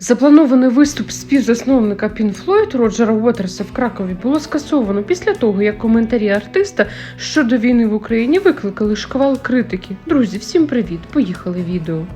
Запланований виступ співзасновника Pink Floyd Роджера Уотерса в Кракові було скасовано після того, як коментарі артиста щодо війни в Україні викликали шквал критики. Друзі, всім привіт! Поїхали відео.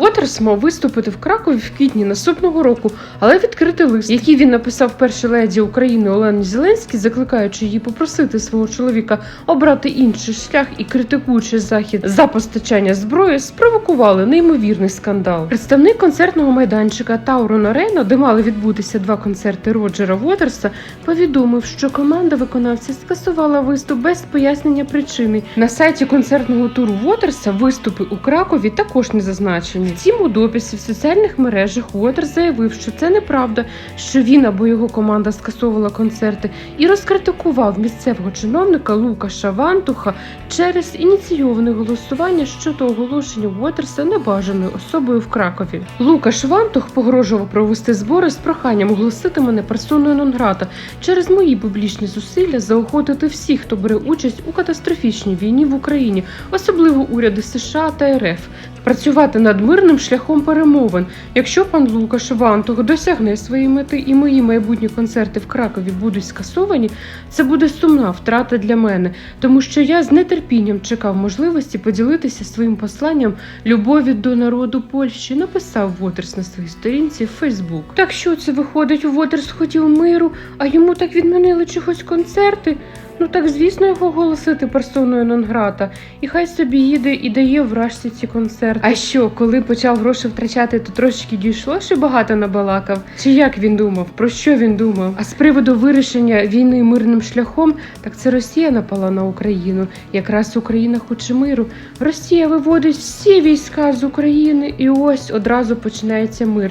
Уотерс мав виступити в Кракові в квітні наступного року, але відкритий лист, який він написав першій леді України Олені Зеленській, закликаючи її попросити свого чоловіка обрати інший шлях і критикуючи захід за постачання зброї, спровокували неймовірний скандал. Представник концертного майданчика Таурон Арена, де мали відбутися два концерти Роджера Уотерса, повідомив, що команда виконавця скасувала виступ без пояснення причини. На сайті концертного туру Уотерса виступи у Кракові також не зазначені. Втім, у дописі в соціальних мережах Уотерс заявив, що це неправда, що він або його команда скасовувала концерти, і розкритикував місцевого чиновника Лукаша Вантуха через ініційоване голосування щодо оголошення Уотерса небажаною особою в Кракові. Лукаш Вантух погрожував провести збори з проханням оголосити мене персоною нон-грата через мої публічні зусилля заохотити всіх, хто бере участь у катастрофічній війні в Україні, особливо уряди США та РФ. Працювати над мирним шляхом перемовин. Якщо пан Лукаш Вантух досягне своєї мети і мої майбутні концерти в Кракові будуть скасовані, це буде сумна втрата для мене, тому що я з нетерпінням чекав можливості поділитися своїм посланням любові до народу Польщі. Написав Вотерс на своїй сторінці в Фейсбук. Так що це виходить, Вотерс хотів миру, а йому так відмінили чогось концерти. Ну так звісно його оголосити персоною нон-грата, і хай собі їде і дає вражці ці концерти. А що, коли почав гроші втрачати, то трошки дійшло, що багато набалакав? Чи як він думав? Про що він думав? А з приводу вирішення війни мирним шляхом, так це Росія напала на Україну. Якраз Україна хоче миру. Росія виводить всі війська з України, і ось одразу починається мир.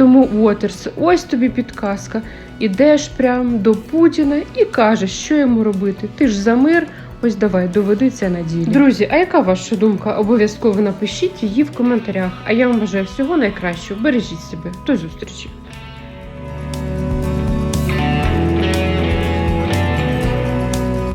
Тому Уотерс, ось тобі підказка. Ідеш прям до Путіна і кажеш, що йому робити. Ти ж за мир. Ось давай доведи це на ділі. Друзі, а яка ваша думка? Обов'язково напишіть її в коментарях. А я вам бажаю всього найкращого. Бережіть себе. До зустрічі.